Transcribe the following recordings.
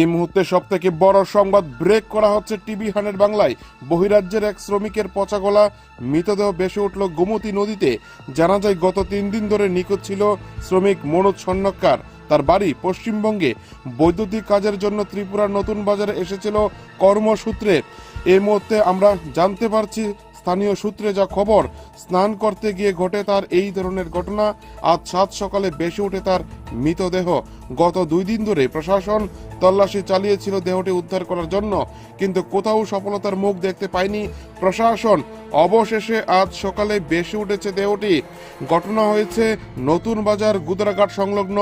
এই মুহূর্তে সব থেকে বড় সংবাদ ব্রেক করা হচ্ছে টিভি হানের বাংলায়। বহিরাজ্যের এক শ্রমিকের পচা গলা, মৃতদেহ বেসে উঠল গোমতী নদীতে। জানা যায়, গত তিন দিন ধরে নিখোঁজ ছিল শ্রমিক মনোজ স্বর্ণকার তার বাড়ি পশ্চিমবঙ্গে। বৈদ্যুতিক কাজের জন্য ত্রিপুরার নতুন বাজারে এসেছিল কর্মসূত্রে। এই মুহূর্তে আমরা জানতে পারছি স্থানীয় সূত্রে যা খবর, স্নান করতে গিয়ে ঘটে তার এই ধরনের ঘটনা। আজ সাত সকালে বেশি উঠে তার মৃতদেহ। গত দুই দিন ধরে প্রশাসন তল্লাশি চালিয়েছিল দেহটি উদ্ধার করার জন্য, কিন্তু কোথাও সফলতার মুখ দেখতে পায়নি প্রশাসন। অবশেষে আজ সকালে বেশি উঠেছে দেহটি। ঘটনা হয়েছে নতুন বাজার গুদরাঘাট সংলগ্ন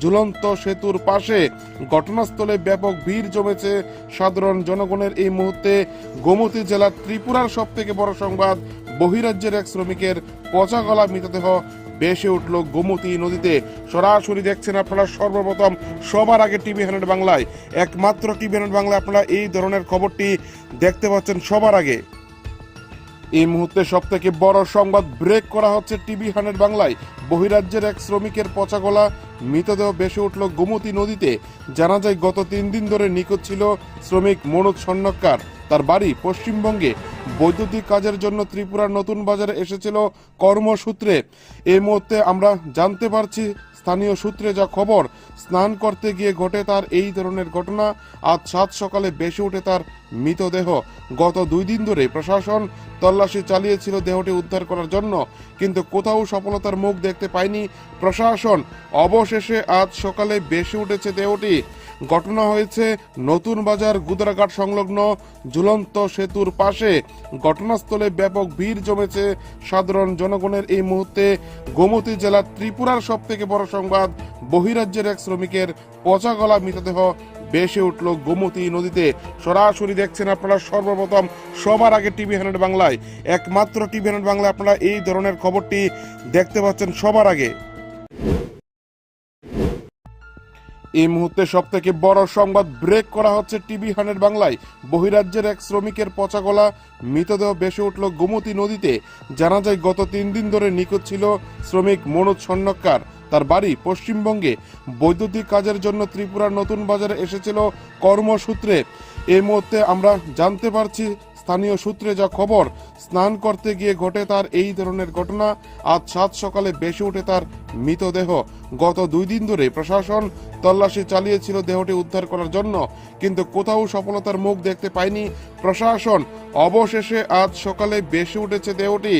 ঝুলন্ত সেতুর পাশে। ঘটনাস্থলে ব্যাপক ভিড় জমেছে সাধারণ জনগণের এই মুহূর্তে। গোমতী জেলার ত্রিপুরার সব থেকে বড় সংবাদ, বহিরাজ্যের এক শ্রমিকের পচা গলা মৃতদেহ বেসে উঠল গোমতী নদীতে। সরাসরি দেখছেন আপনারা সর্বপ্রথম, সবার আগে টিভি হান্ড্রেড বাংলায়। একমাত্র টিভি হান্ড্রেড বাংলায় আপনারা এই ধরনের খবরটি দেখতে পাচ্ছেন সবার আগে। এই মুহূর্তে সব থেকে বড় সংবাদ ব্রেক করা হচ্ছে টিভি হান্ড্রেড বাংলায়। বহিরাজ্যের এক শ্রমিকের পচা গলা, মৃতদেহ বেসে উঠল গোমতী নদীতে। জানা যায়, গত তিন দিন ধরে নিখোঁজ ছিল শ্রমিক মনোজ স্বর্ণকার তার বাড়ি পশ্চিমবঙ্গে। বৈদ্যুতিক কাজের জন্য ত্রিপুরার নতুন বাজারে এসেছিল কর্মসূত্রে। এই মুহূর্তে আমরা জানতে পারছি স্থানীয় সূত্রে যা খবর, স্নান করতে গিয়ে ঘটে তার এই ধরনের ঘটনা। আজ সাত সকালে বেশি উঠে তার মৃতদেহ। গত দুই দিন ধরে প্রশাসন তল্লাশি চালিয়েছিল দেহটি উদ্ধার করার জন্য, কিন্তু কোথাও সফলতার মুখ দেখতে পায়নি প্রশাসন। অবশেষে আজ সকালে বেশি উঠেছে দেহটি। ঘটনা হয়েছে নতুন বাজার গুদরাঘাট সংলগ্ন ঝুলন্ত সেতুর পাশে। ঘটনাস্থলে ব্যাপক ভিড় জমেছে। সাধারণ জনগণের এই মুহূর্তে গোমতী জেলার ত্রিপুরার সব থেকে বড় সংবাদ, বহিরাজ্যের এক শ্রমিকের পচা গলা মৃতদেহ বেসে উঠল গোমতী নদীতে। সরাসরি দেখছেন আপনারা সর্বপ্রথম সবার আগে টিভি হান্ড্রেড বাংলায়। একমাত্র টিভি হান্ড্রেড বাংলায় আপনারা এই ধরনের খবরটি দেখতে পাচ্ছেন সবার আগে। এই মুহূর্তে সব থেকে বড় সংবাদ ব্রেক করা হচ্ছে টিভি হানের বাংলায়। বহিরাজ্যের এক শ্রমিকের পচা গলা, মৃতদেহ বেসে উঠল গোমতী নদীতে। জানা যায়, গত তিন দিন ধরে নিখোঁজ ছিল শ্রমিক মনোজ স্বর্ণকার তার বাড়ি পশ্চিমবঙ্গে। বৈদ্যুতিক কাজের জন্য ত্রিপুরার নতুন বাজারে এসেছিল কর্মসূত্রে। এই মুহূর্তে আমরা জানতে পারছি স্থানীয় সূত্রে যা খবর। স্নান করতে গিয়ে ঘটে তার এই ধরনের ঘটনা। আজ সাত সকালে বেশি উঠে তার মৃতদেহ। গত দুই দিন ধরে প্রশাসন তল্লাশি চালিয়েছিল দেহটি উদ্ধার করার জন্য, কিন্তু কোথাও সফলতার মুখ দেখতে পায়নি প্রশাসন। অবশেষে আজ সকালে বেশি উঠেছে দেহটি।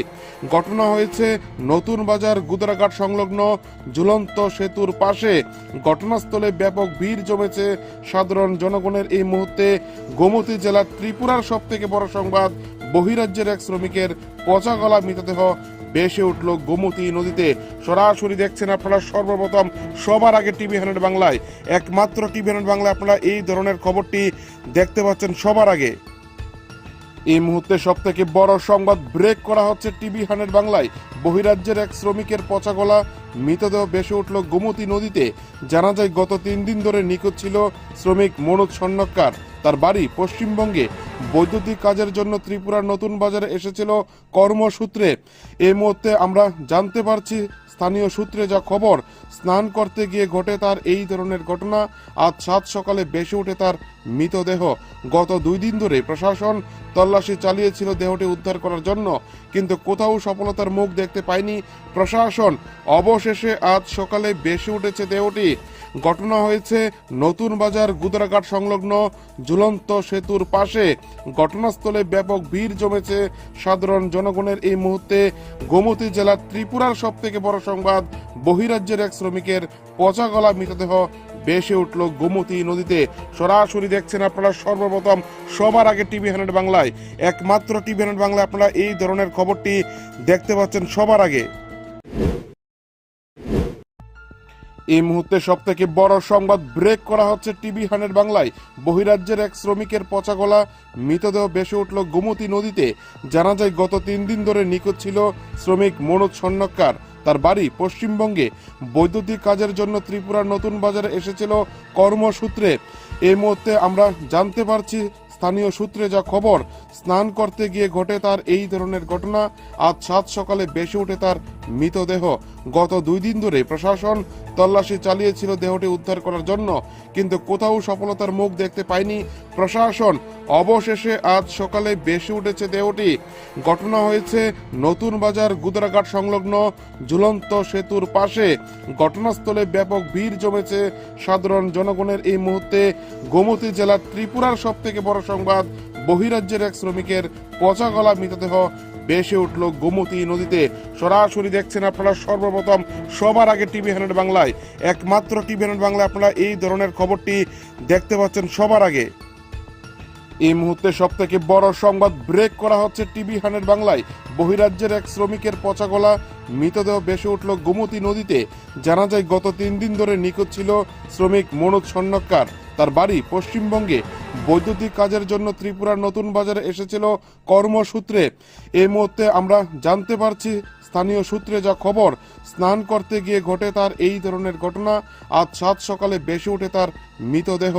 ঘটনা হয়েছে নতুন বাজার গুদরাঘাট সংলগ্ন ঝুলন্ত সেতুর পাশে। ঘটনাস্থলে ব্যাপক ভিড় জমেছে। সাধারণ জনগণের এই মুহূর্তে গোমতী জেলার ত্রিপুরার সব থেকে বড় সংবাদ, বহিরাজ্যের এক শ্রমিকের পচা গলা মৃতদেহ বেসে উঠল গোমতী নদীতে। সরাসরি দেখছেন আপনারা সর্বপ্রথম, সবার আগে টিভি হ্যান্ড বাংলায়। একমাত্র টিভি হ্যান্ড বাংলায় আপনারা এই ধরনের খবরটি দেখতে পাচ্ছেন সবার আগে। এই মুহূর্তে সব থেকে বড় সংবাদ ব্রেক করা হচ্ছে টিভি হান্ড্রেড বাংলায়। বহিরাজ্যের এক শ্রমিকের পচা গলা, মৃতদেহ বেসে উঠল গোমতী নদীতে। জানা যায়, গত তিন দিন ধরে নিখোঁজ ছিল শ্রমিক মনোজ স্বর্ণকার তার বাড়ি পশ্চিমবঙ্গে। বৈদ্যুতিক কাজের জন্য ত্রিপুরার নতুন বাজারে এসেছিল কর্মসূত্রে। এই মুহূর্তে আমরা জানতে পারছি স্থানীয় সূত্রে যা খবর, স্নান করতে গিয়ে ঘটে তার এই ধরনের ঘটনা। আজ সাত সকালে বেশি উঠে তার মৃতদেহ। গত দুই দিন ধরে প্রশাসন তল্লাশি চালিয়েছিল দেহটি উদ্ধার করার জন্য, কিন্তু কোথাও সফলতার মুখ দেখতে পায়নি প্রশাসন। অবশেষে আজ সকালে বেশি উঠেছে দেহটি। ঘটনা হয়েছে নতুন বাজার গুদরাঘাট সংলগ্ন ঝুলন্ত সেতুর পাশে। ঘটনাস্থলে ব্যাপক ভিড় জমেছে। সাধারণ জনগণের এই মুহূর্তে গোমতী জেলার ত্রিপুরার সব থেকে বড় সংবাদ, বহিরাজ্যের এক শ্রমিকের পচা গলা মৃতদেহ বেসে উঠল গোমতী নদীতে। সরাসরি দেখছেন আপনারা সর্বপ্রথম, সবার আগে টিভি হান্ড্রেড বাংলায়। একমাত্র টিভি হান্ড্রেড বাংলায় আপনারা এই ধরনের খবরটি দেখতে পাচ্ছেন সবার আগে। এই মুহূর্তে সব থেকে বড় সংবাদ ব্রেক করা হচ্ছে টিভি হান্ড্রেড বাংলায়। বহিরাজ্যের এক শ্রমিকের পচা গলা, মৃতদেহ বেসে উঠল গোমতী নদীতে। জানা যায়, গত তিন দিন ধরে নিখোঁজ ছিল শ্রমিক মনোজ স্বর্ণকার তার বাড়ি পশ্চিমবঙ্গে। বৈদ্যুতিক কাজের জন্য ত্রিপুরার নতুন বাজারে এসেছিল কর্মসূত্রে। এই মুহূর্তে আমরা জানতে পারছি স্থানীয় সূত্রে যা খবর, স্নান করতে গিয়ে ঘটে তার এই ধরনের ঘটনা। আজ সাত সকালে বেশি উঠে তার মৃতদেহ। গত দুই দিন ধরে প্রশাসন তল্লাশি চালিয়েছিল দেহটি উদ্ধার করার জন্য, কিন্তু কোথাও সফলতার মুখ দেখতে পায়নি প্রশাসন। অবশেষে আজ সকালে বেশি উঠেছে দেহটি। ঘটনা হয়েছে নতুন বাজার গুদরাঘাট সংলগ্ন ঝুলন্ত সেতুর পাশে। ঘটনাস্থলে ব্যাপক ভিড় জমেছে সাধারণ জনগণের এই মুহূর্তে। গোমতী জেলার ত্রিপুরার সব থেকে বড় সংবাদ, বহিরাজ্যের এক শ্রমিকের পচা গলা মৃতদেহ বেশে উঠল গোমতী নদীতে। সরাসরি দেখছেন আপনারা সর্বপ্রথম, সবার আগে টিভি হান্ড্রেড বাংলায়। একমাত্র টিভি হান্ড্রেড বাংলায় আপনারা এই ধরনের খবরটি দেখতে পাচ্ছেন সবার আগে। এই মুহূর্তে সব থেকে বড় সংবাদ ব্রেক করা হচ্ছে টিভি হানের বাংলায়। বহিরাজ্যের এক শ্রমিকের পচা গলা, মৃতদেহ বেশি উঠল গোমতী নদীতে। জানা যায়, গত তিন দিন ধরে নিখোঁজ ছিল শ্রমিক মনোজ স্বর্ণকার তার বাড়ি পশ্চিমবঙ্গে। বৈদ্যুতিক কাজের জন্য ত্রিপুরার নতুন বাজারে এসেছিল কর্মসূত্রে। এই মুহূর্তে আমরা জানতে পারছি স্থানীয় সূত্রে যা খবর, স্নান করতে গিয়ে ঘটে তার এই ধরনের ঘটনা। আজ সাত সকালে বেশি উঠে তার মৃতদেহ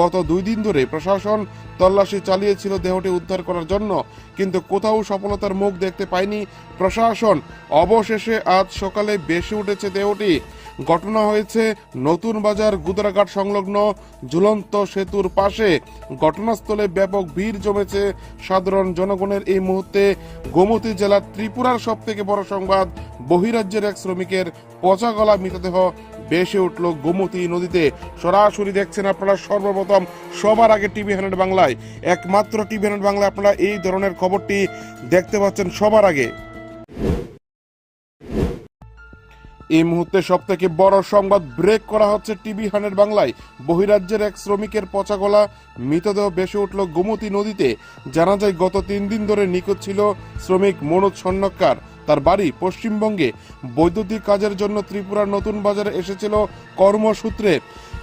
গত দুই দিন ধরে প্রশাসন তল্লাশি চালিয়েছিল দেহটি উদ্ধার করার জন্য, কিন্তু কোথাও সফলতার মুখ দেখতে পায়নি প্রশাসন। অবশেষে আজ সকালে বেশি উঠেছে দেহটি। ঘটনা হয়েছে নতুন বাজার গুদরাঘাট সংলগ্ন ঝুলন্ত সেতুর পাশে। ঘটনাস্থলে ব্যাপক ভিড় জমেছে সাধারণ জনগণের এই মুহূর্তে। গোমতী জেলার ত্রিপুরার সব থেকে বড় সংবাদ, বহিরাজ্যের এক শ্রমিকের পচা গলা মৃতদেহ বেশে উঠল গোমতী নদীতে। সরাসরি দেখছেন আপনারা সর্বপ্রথম সবার আগে টিভি হান্ড্রেড বাংলায়। একমাত্র টিভি হান্ড্রেড বাংলায় আপনারা এই ধরনের খবরটি দেখতে পাচ্ছেন সবার আগে। এই মুহূর্তে সব থেকে বড় সংবাদ ব্রেক করা হচ্ছে টিভি হানের বাংলায়। বহিরাজ্যের এক শ্রমিকের পচা গলা, মৃতদেহ বেশি উঠল গোমতী নদীতে। জানা যায়, গত তিন দিন ধরে নিখোঁজ ছিল শ্রমিক মনোজ স্বর্ণকার তার বাড়ি পশ্চিমবঙ্গে। বৈদ্যুতিক কাজের জন্য ত্রিপুরার নতুন বাজারে এসেছিল কর্মসূত্রে।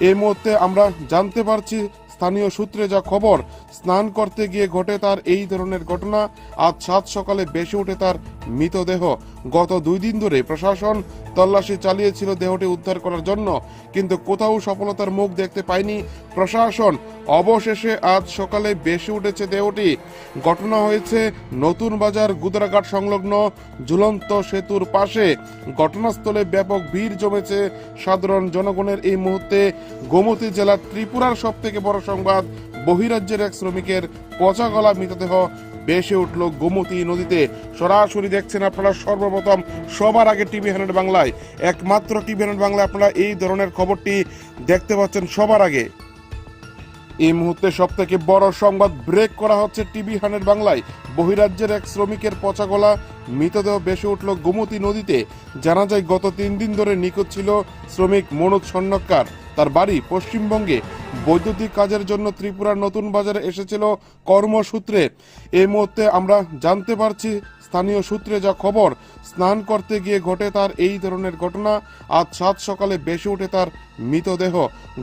এই মুহূর্তে আমরা জানতে পারছি স্থানীয় সূত্রে যা খবর, স্নান করতে গিয়ে ঘটে তার এই ধরনের ঘটনা। আজ সাত সকালে বেশি উঠে তার মৃতদেহ। গত দুই দিন ধরে প্রশাসন তল্লাশি চালিয়েছিল দেহটি উদ্ধার করার জন্য, কিন্তু কোথাও সফলতার মুখ দেখতে পায়নি প্রশাসন। অবশেষে আজ সকালে বেশি উঠেছে দেহটি। ঘটনা হয়েছে নতুন বাজার গুদরাঘাট সংলগ্ন ঝুলন্ত সেতুর পাশে। ঘটনাস্থলে ব্যাপক ভিড় জমেছে সাধারণ জনগণের এই মুহূর্তে। গোমতী জেলার ত্রিপুরার সব থেকে বড় সংবাদ, বহিরাজ্যের এক শ্রমিকের পচা গলা মৃতদেহ বেশে উঠল গোমতী নদীতে। সরাসরি দেখছেন আপনারা সর্বপ্রথম, সবার আগে টিভি হান্ড্রেড বাংলায়। একমাত্র টিভি হান্ড্রেড বাংলায় আপনারা এই ধরনের খবরটি দেখতে পাচ্ছেন সবার আগে। এই মুহূর্তে সব থেকে বড় সংবাদ ব্রেক করা হচ্ছে টিভি হানের বাংলায়। বহিরাজ্যের এক শ্রমিকের পচা গলা মৃতদেহ বেশি উঠল গোমতী নদীতে। জানা যায়, গত তিন দিন ধরে নিখোঁজ ছিল শ্রমিক মনোজ স্বর্ণকার তার বাড়ি পশ্চিমবঙ্গে। বৈদ্যুতিক কাজের জন্য ত্রিপুরার নতুন বাজারে এসেছিল কর্মসূত্রে। এই মুহূর্তে আমরা জানতে পারছি স্থানীয় সূত্রে যা খবর, স্নান করতে গিয়ে ঘটে তার এই ধরনের ঘটনা। আজ সাত সকালে বেশি উঠে তার মৃতদেহ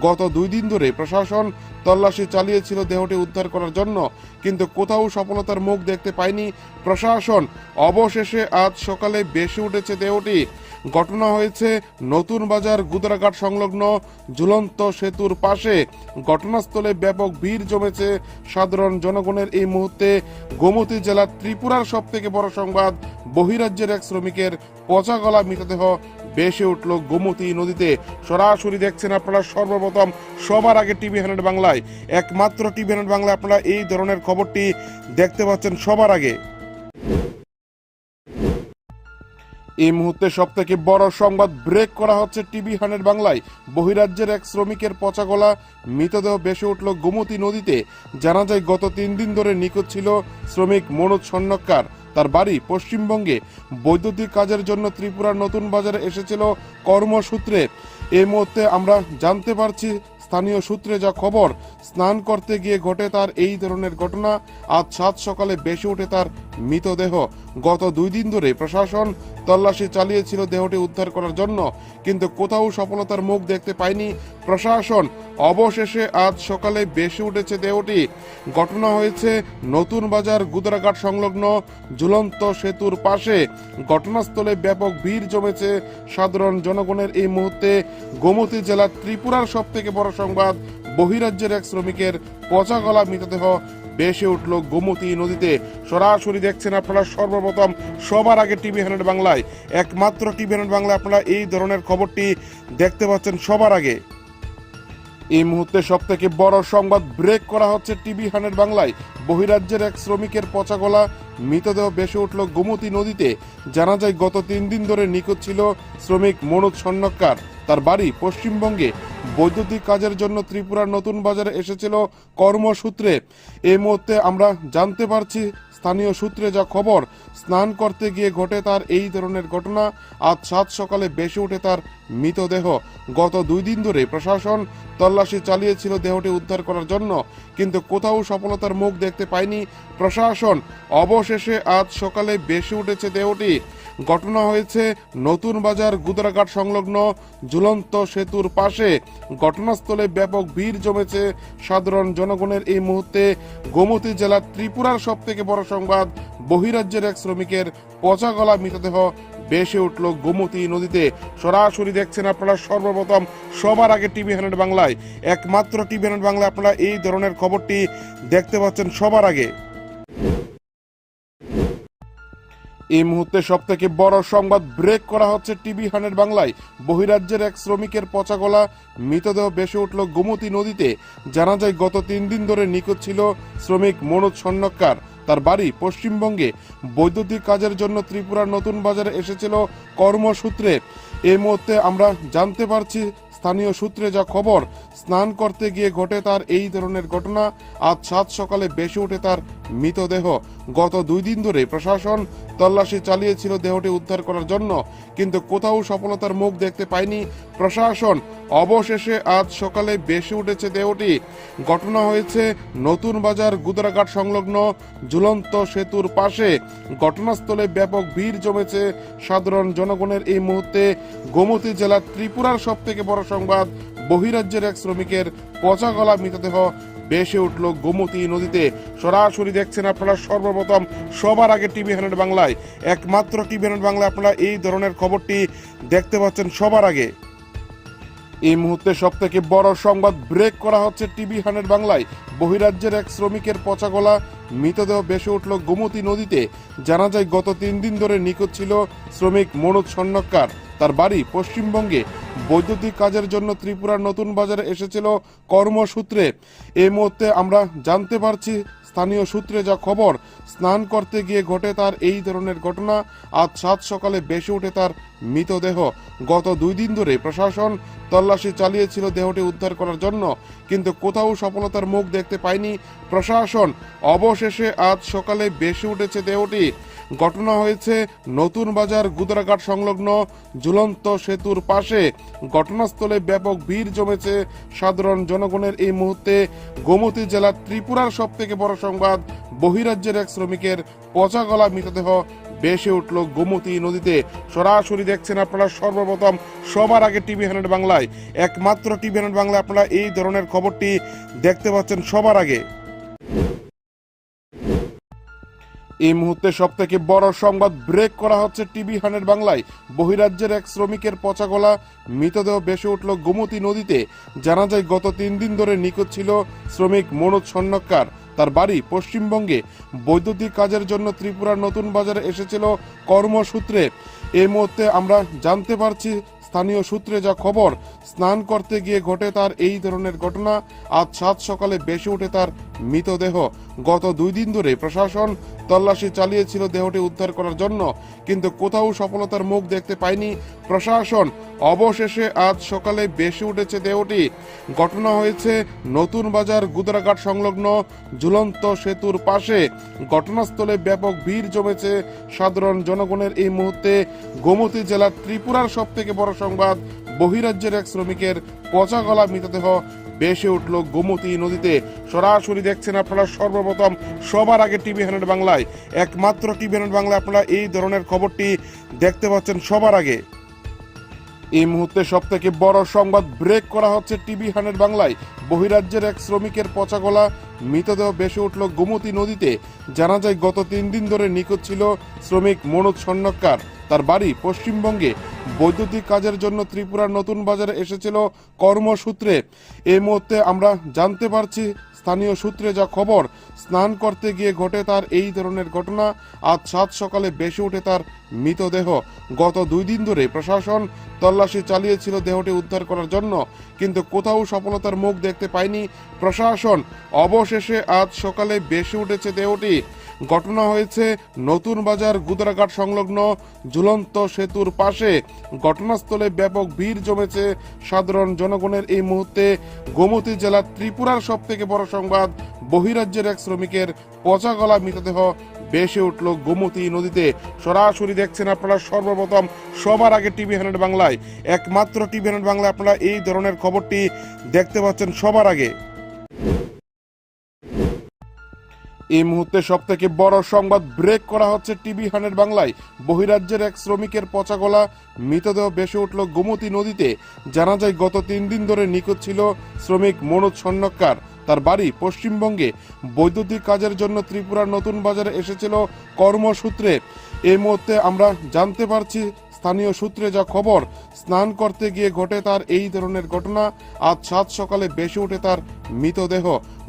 গত দুই দিন ধরে প্রশাসন তল্লাশি চালিয়েছিল দেহটি উদ্ধার করার জন্য, কিন্তু কোথাও সফলতার মুখ দেখতে পায়নি প্রশাসন। অবশেষে আজ সকালে বেশি উঠেছে দেহটি। ঘটনা হয়েছে নতুন বাজার গুদরাঘাট সংলগ্ন ঝুলন্ত সেতুর পাশে। ঘটনাস্থলে ব্যাপক ভিড় জমেছে সাধারণ জনগণের এই মুহূর্তে। গোমতী জেলার ত্রিপুরার সব থেকে বড় সংবাদ, বহিরাজ্যের এক শ্রমিকের পচা গলা মৃতদেহ বেশে উঠল গোমতী নদীতে। সরাসরি দেখছেন আপনারা সর্বপ্রথম সবার আগে টিভি হান্ড্রেড বাংলায়। একমাত্র টিভি হান্ড্রেড বাংলায় আপনারা এই ধরনের খবরটি দেখতে পাচ্ছেন সবার আগে। এই মুহূর্তে সব থেকে বড় সংবাদ ব্রেক করা হচ্ছে টিভি হানের বাংলায়। বহিরাজ্যের এক শ্রমিকের পচা গলা, মৃতদেহ বেশি উঠল গোমতী নদীতে। জানা যায়, গত তিন দিন ধরে নিখোঁজ ছিল শ্রমিক মনোজ স্বর্ণকার তার বাড়ি পশ্চিমবঙ্গে। বৈদ্যুতিক কাজের জন্য ত্রিপুরার নতুন বাজারে এসেছিল কর্মসূত্রে। এই মুহূর্তে আমরা জানতে পারছি স্থানীয় সূত্রে যা খবর, স্নান করতে গিয়ে ঘটে তার এই ধরনের ঘটনা। আজ সাত সকালে বেশি উঠে তার মৃতদেহ। গত দুই দিন ধরে প্রশাসন তল্লাশি চালিয়েছিল দেহটি উদ্ধার করার জন্য, কিন্তু কোথাও সফলতার মুখ দেখতে পায়নি প্রশাসন। অবশেষে আজ সকালে বেশি উঠেছে দেহটি। ঘটনা হয়েছে নতুন বাজার গুদরাঘাট সংলগ্ন ঝুলন্ত সেতুর পাশে। ঘটনাস্থলে ব্যাপক ভিড় জমেছে। সাধারণ জনগণের এই মুহূর্তে গোমতী জেলার ত্রিপুরার সব থেকে বড় সংবাদ, বহিরাজ্যের এক শ্রমিকের পচা গলা মৃতদেহ বেশে উঠল গোমতী নদীতে। সরাসরি দেখছেন আপনারা সর্বপ্রথম, সবার আগে টিভি হ্যান্ড বাংলায়। একমাত্র টিভি হ্যান্ড বাংলায় আপনারা এই ধরনের খবরটি দেখতে পাচ্ছেন সবার আগে। এই মুহূর্তে সব থেকে বড় সংবাদ ব্রেক করা হচ্ছে টিভি হানের বাংলায়। বহিরাজ্যের এক শ্রমিকের পচা গলা, মৃতদেহ বেসে উঠল গোমতী নদীতে। জানা যায়, গত তিন দিন ধরে নিখোঁজ ছিল শ্রমিক মনোজ সন্নক্কার। তার বাড়ি পশ্চিমবঙ্গে। বৈদ্যুতিক কাজের জন্য ত্রিপুরার নতুন বাজারে এসেছিল কর্মসূত্রে। এই মুহূর্তে আমরা জানতে পারছি স্থানীয় সূত্রে যা খবর। স্নান করতে গিয়ে ঘটে তার এই ধরনের ঘটনা। আজ সাত সকালে বেশি উঠে তার মৃতদেহ গত দুই দিন ধরে প্রশাসন তল্লাশি চালিয়েছিল দেহটি উদ্ধার করার জন্য, কিন্তু কোথাও সফলতার মুখ দেখতে পায়নি প্রশাসন। অবশেষে আজ সকালে বেশি উঠেছে দেহটি। ঘটনা হয়েছে নতুন বাজার গুদরাঘাট সংলগ্ন ঝুলন্ত সেতুর পাশে। ঘটনাস্থলে ব্যাপক ভিড় জমেছে সাধারণ জনগণের এই মুহূর্তে। গোমতী জেলার ত্রিপুরার সব থেকে বড় সংবাদ, বহিরাজ্যের এক শ্রমিকের পচা গলা মৃতদেহ বেশে উঠল গোমতী নদীতে। সরাসরি দেখছেন আপনারা সর্বপ্রথম সবার আগে টিভি হান্ড্রেড বাংলায়। একমাত্র টিভি হান্ড্রেড বাংলায় আপনারা এই ধরনের খবরটি দেখতে পাচ্ছেন সবার আগে। এই মুহূর্তে সব থেকে বড় সংবাদ ব্রেক করা হচ্ছে টিভি হান্ড্রেড বাংলায়। বহিরাজ্যের এক শ্রমিকের পচা গলা, মৃতদেহ বেসে উঠল গোমতী নদীতে। জানা যায়, গত তিন দিন ধরে নিখোঁজ ছিল শ্রমিক মনোজ সন্নক্কার তার বাড়ি পশ্চিমবঙ্গে। বৈদ্যুতিক কাজের জন্য ত্রিপুরার নতুন বাজারে এসেছিল কর্মসূত্রে। এই মুহূর্তে আমরা জানতে পারছি স্থানীয় সূত্রে যা খবর, স্নান করতে গিয়ে ঘটে তার এই ধরনের ঘটনা। আজ সাত সকালে বেশি উঠে তার মৃতদেহ। গত দুই দিন ধরে প্রশাসন তল্লাশি চালিয়েছিল দেহটি উদ্ধার করার জন্য, কিন্তু কোথাও সফলতার মুখ দেখতে পায়নি প্রশাসন। অবশেষে আজ সকালে বেশি উঠেছে দেহটি। ঘটনা হয়েছে নতুন বাজার গুদরাঘাট সংলগ্ন ঝুলন্ত সেতুর পাশে। ঘটনাস্থলে ব্যাপক ভিড় জমেছে সাধারণ জনগণের এই মুহূর্তে। গোমতী জেলার ত্রিপুরার সব থেকে বড় সংবাদ, বহিরাজ্যের এক শ্রমিকের পচা গলা মৃতদেহ বেসে উঠল গোমতী নদীতে। সরাসরি দেখছেন আপনারা সর্বপ্রথম, সবার আগে টিভি হান্ড্রেড বাংলায়। একমাত্র টিভি হান্ড্রেড বাংলায় আপনারা এই ধরনের খবরটি দেখতে পাচ্ছেন সবার আগে। এই মুহূর্তে সব থেকে বড় সংবাদ ব্রেক করা হচ্ছে টিভি হান্ড্রেড বাংলায়। বহিরাজ্যের এক শ্রমিকের পচা গলা, মৃতদেহ বেসে উঠল গোমতী নদীতে। জানা যায়, গত তিন দিন ধরে নিখোঁজ ছিল শ্রমিক মনোজ সন্নক্কার তার বাড়ি পশ্চিমবঙ্গে। বৈদ্যুতিক কাজের জন্য ত্রিপুরার নতুন বাজারে এসেছিল কর্মসূত্রে। এই মুহূর্তে আমরা জানতে পারছি স্থানীয় সূত্রে যা খবর, স্নান করতে গিয়ে ঘটে তার এই ধরনের ঘটনা। আজ সাত সকালে বেশি উঠে তার মৃতদেহ। গত দুই দিন ধরে প্রশাসন তল্লাশি চালিয়েছিল দেহটি উদ্ধার করার জন্য, কিন্তু কোথাও সফলতার মুখ দেখতে পায়নি প্রশাসন। অবশেষে আজ সকালে বেশি উঠেছে দেহটি। ঘটনা হয়েছে নতুন বাজার গুদরাঘাট সংলগ্ন ঝুলন্ত সেতুর পাশে। ঘটনাস্থলে ব্যাপক ভিড় জমেছে সাধারণ জনগণের এই মুহূর্তে। গোমতী জেলার ত্রিপুরার সব থেকে বড় সংবাদ, বহিরাজ্যের এক শ্রমিকের পচা গলা মৃতদেহ বেসে উঠল গোমতী নদীতে। সরাসরি দেখছেন আপনারা সর্বপ্রথম, সবার আগে টিভি হান্ড্রেড বাংলায়। একমাত্র টিভি হান্ড্রেড বাংলায় আপনারা এই ধরনের খবরটি দেখতে পাচ্ছেন সবার আগে। এই মুহূর্তে সব থেকে বড় সংবাদ ব্রেক করা হচ্ছে টিভি হানের বাংলায়। বহিরাজ্যের এক শ্রমিকের পচা গলা, মৃতদেহ বেসে উঠল গোমতী নদীতে। জানা যায়, গত তিন দিন ধরে নিখোঁজ ছিল শ্রমিক মনোজ সন্নক্কার তার বাড়ি পশ্চিমবঙ্গে। বৈদ্যুতিক কাজের জন্য ত্রিপুরার নতুন বাজারে এসেছিল কর্মসূত্রে। এই মুহূর্তে আমরা জানতে পারছি স্থানীয় সূত্রে যা খবর, স্নান করতে গিয়ে ঘটে তার এই ধরনের ঘটনা। আজ সাত সকালে বেশি উঠে তার মৃতদেহ। গত দুই দিন ধরে প্রশাসন তল্লাশি চালিয়েছিল দেহটি উদ্ধার করার জন্য, কিন্তু কোথাও সফলতার মুখ দেখতে পায়নি প্রশাসন। অবশেষে আজ সকালে বেশি উঠেছে দেহটি। ঘটনা হয়েছে নতুন বাজার গুদরাঘাট সংলগ্ন ঝুলন্ত সেতুর পাশে। ঘটনাস্থলে ব্যাপক ভিড় জমেছে সাধারণ জনগণের এই মুহূর্তে। গোমতী জেলার ত্রিপুরার সব থেকে বড় সংবাদ, বহিরাজ্যের এক শ্রমিকের পচা গলা মৃতদেহ বেসে উঠল গোমতী নদীতে। সরাসরি দেখছেন আপনারা সর্বপ্রথম, সবার আগে টিভি হান্ড্রেড বাংলায়। একমাত্র টিভি হান্ড্রেড বাংলায় আপনারা এই ধরনের খবরটি দেখতে পাচ্ছেন সবার আগে। এই মুহূর্তে সব থেকে বড় সংবাদ ব্রেক করা হচ্ছে টিভি হান্ড্রেড বাংলায়। বহিরাজ্যের এক শ্রমিকের পচা গলা মৃতদেহ বেসে উঠল গোমতী নদীতে। জানা যায়, গত তিন দিন ধরে নিখোঁজ ছিল শ্রমিক মনোজ সন্নক্কার তার বাড়ি পশ্চিমবঙ্গে। বৈদ্যুতিক কাজের জন্য ত্রিপুরার নতুন বাজারে এসেছিল কর্মসূত্রে। এই মুহূর্তে আমরা জানতে পারছি স্থানীয় সূত্রে যা খবর, স্নান করতে গিয়ে ঘটে তার এই ধরনের ঘটনা। আজ সাত সকালে বেশি উঠে তার মৃতদেহ গত দুই দিন ধরে প্রশাসন তল্লাশি চালিয়েছিল দেহটি উদ্ধার করার জন্য, কিন্তু কোথাও সফলতার মুখ দেখতে পায়নি প্রশাসন। অবশেষে আজ সকালে বেশি উঠেছে দেহটি। ঘটনা হয়েছে নতুন বাজার গুদরাঘাট সংলগ্ন ঝুলন্ত সেতুর পাশে। ঘটনাস্থলে ব্যাপক ভিড় জমেছে সাধারণ জনগণের এই মুহূর্তে। গোমতী জেলার ত্রিপুরার সব থেকে বড় সংবাদ, বহিরাজ্যের এক শ্রমিকের পচা গলা মৃতদেহ বেশে উঠল গোমতী নদীতে। সরাসরি দেখছেন আপনারা সর্বপ্রথম সবার আগে টিভি হান্ড্রেড বাংলায়। একমাত্র টিভি হান্ড্রেড বাংলায় আপনারা এই ধরনের খবরটি দেখতে পাচ্ছেন সবার আগে। এই মুহূর্তে সব থেকে বড় সংবাদ ব্রেক করা হচ্ছে টিভি হান্ড্রেড বাংলায়। বহিরাজ্যের এক শ্রমিকের পচা গলা, মৃতদেহ বেসে উঠল গোমতী নদীতে। জানা যায়, গত তিন দিন ধরে নিখোঁজ ছিল শ্রমিক মনোজ সন্নক্কার তার বাড়ি পশ্চিমবঙ্গে। বৈদ্যুতিক কাজের জন্য ত্রিপুরার নতুন বাজারে এসেছিল কর্মসূত্রে। এই মুহূর্তে আমরা জানতে পারছি স্থানীয় সূত্রে যা খবর, স্নান করতে গিয়ে ঘটে তার এই ধরনের ঘটনা। আজ সাত সকালে বেশি ওঠে তার মৃতদেহ।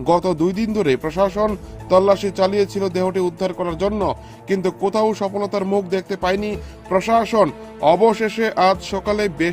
গত দুই দিন ধরে প্রশাসন তল্লাশি চালিয়েছিল দেহটি উদ্ধার করার জন্য, কিন্তু কোথাও সফলতার মুখ দেখতে পায়নি প্রশাসন। অবশেষে আজ সকালে